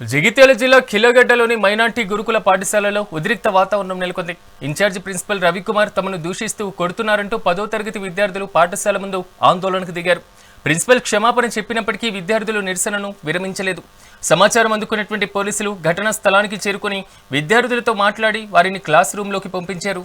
జగిత్యాల జిల్లా కిలోగడ్డలోని మైనార్టీ గురుకుల పాఠశాలలో ఉద్రిక్త వాతావరణం నెలకొంది. ఇన్ఛార్జి ప్రిన్సిపల్ రవికుమార్ తమను దూషిస్తూ కొడుతున్నారంటూ పదో తరగతి విద్యార్థులు పాఠశాల ముందు ఆందోళనకు దిగారు. ప్రిన్సిపల్ క్షమాపణ చెప్పినప్పటికీ విద్యార్థులు నిరసనను విరమించలేదు. సమాచారం అందుకున్నటువంటి పోలీసులు ఘటనా స్థలానికి చేరుకుని విద్యార్థులతో మాట్లాడి వారిని క్లాస్ రూంలోకి పంపించారు.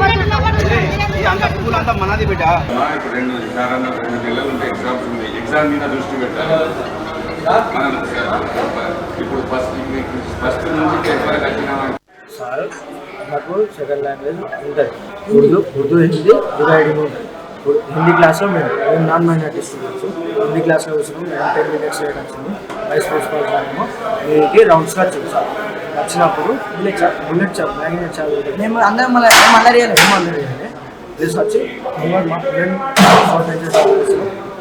అంత స్కూల్ అంతా మనది బిడ్డ. ఇప్పుడు రెండు రెండు నెలలు ఉంటే ఎగ్జామ్స్ ఉన్నాయి ఎగ్జామ్ మీద దృష్టి పెట్టాలి. మనం ఇప్పుడు ఫస్ట్ ఫస్ట్ నుంచి టెన్త్ వరకు వచ్చినామా సార్ నాకు సెకండ్ లాంగ్వేజ్ ఉంటుంది. ఉర్దూ ఉర్దూ హిందీ ఉంటుంది. ఉర్- హిందీ క్లాస్లో మేము మేము నాన్ మైనార్టీ స్టూడెంట్స్ హిందీ క్లాస్లో వచ్చినాం మేము టెన్ మినిట్స్ చేయడం వచ్చింది వైస్ ప్రిన్సిపల్ సారేమో వీరికి రౌండ్స్గా సార్ వచ్చినప్పుడు బుల్లెట్ చా బుల్లెట్ మ్యాగ్నెట్ చదువుతుంది. మేము అందరం మళ్ళీ మళ్ళీ మళ్ళీ వచ్చి ముంగట మా ఫ్రెండ్ ఫోర్ బెంచెస్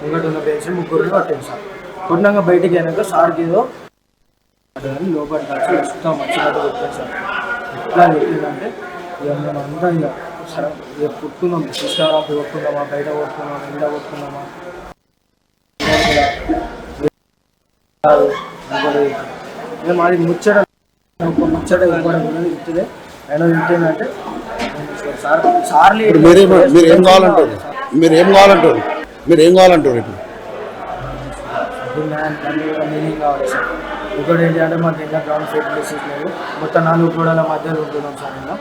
ముంగట ఉన్న బెంచ్ ముగ్గురు పట్టింది సార్. కొట్టినాక బయటికి అయినాక సార్కి ఏదో అని లోపల దాచి ఇష్టం వచ్చినట్టు చెప్పాను సార్. ఎట్లా చెప్పిందంటే ఇక మేము అంతా ఇక సరే ఇక కొట్టుకున్నాం కృష్ణారాపు కొట్టుకున్నామా బయట కొట్టుకున్నామా ఇంట్లో కొట్టుకున్నామా? కాదు, మేము అది ముచ్చట ముచ్చట ఇవ్వడం ఉన్నది ఇచ్చిదే ఆయన ఇంటేనంటే ఇప్పుడు మీరేం మీరు ఏం కావాలంటారు? మీరు ఏం కావాలంటారు? మీరు ఏం కావాలంటారు ఇప్పుడు? ఏంటి అంటే మాకు ఇంకా గ్రౌండ్ ఫెసిలిటీస్ లేవు. మొత్తం నాలుగు గోడల మధ్యలో ఉంటున్నాం సార్ ఇంకా